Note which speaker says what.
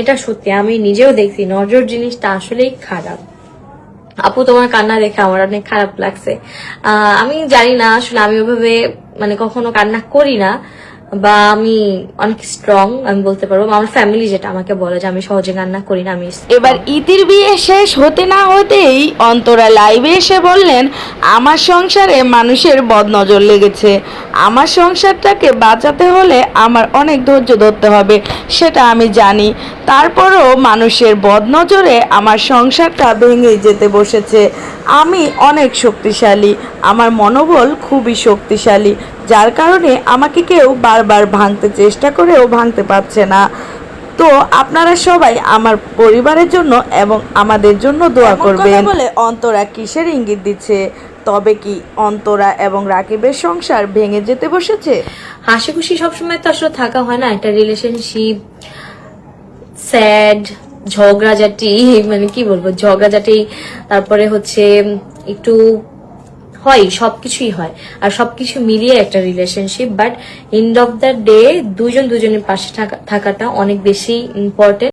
Speaker 1: এটা সত্যি, আমি নিজেও দেখছি, নজর জিনিসটা আসলেই খারাপ। আপু, তোমার কান্না দেখে আমার অনেক খারাপ লাগছে। আমি জানি না, আসলে আমি ওভাবে মানে কখনো কান্না করি না। বা আমি অনেক স্ট্রং আমি বলতে পারব। আমার ফ্যামিলি যেটা আমাকে বলে যে আমি সহজে কান্না করি না, আমি
Speaker 2: এবার ইতির বিয়ে শেষ হতে না হতেই অন্তরা লাইভে এসে বললেন, আমার সংসারে মানুষের বদনজর লেগেছে। আমার সংসারটাকে বাঁচাতে হলে আমার অনেক ধৈর্য ধরতে হবে, সেটা আমি জানি। তারপরও মানুষের বদনজরে আমার সংসারটা ভেঙে যেতে বসেছে। আমি অনেক শক্তিশালী। আমার মনোবল খুবই শক্তিশালী। যার কারণে আমাকে কেউ বারবার ভাঙতে চেষ্টা করেও ভাঙতে পারছে না। তো আপনারা সবাই আমার পরিবারের জন্য এবং আমাদের জন্য দোয়া করবেন। বলে অন্তরা কিসের ইঙ্গিত দিচ্ছে? তবে কি অন্তরা এবং রাকিবের সংসার ভেঙে যেতে বসেছে?
Speaker 1: হাসি খুশি সবসময় তো আসলে থাকা হয় না একটা রিলেশনশিপ স্যাড ঝগড়াঝাটি মানে কি বলব ঝগড়াঝাটি তারপরে হচ্ছে একটু হয়, সবকিছুই হয়। আর সবকিছু মিলিয়ে একটা relationship but end of the day দুজন দুজনের পাশে থাকা- থাকাটা অনেক বেশি ইম্পর্টেন্ট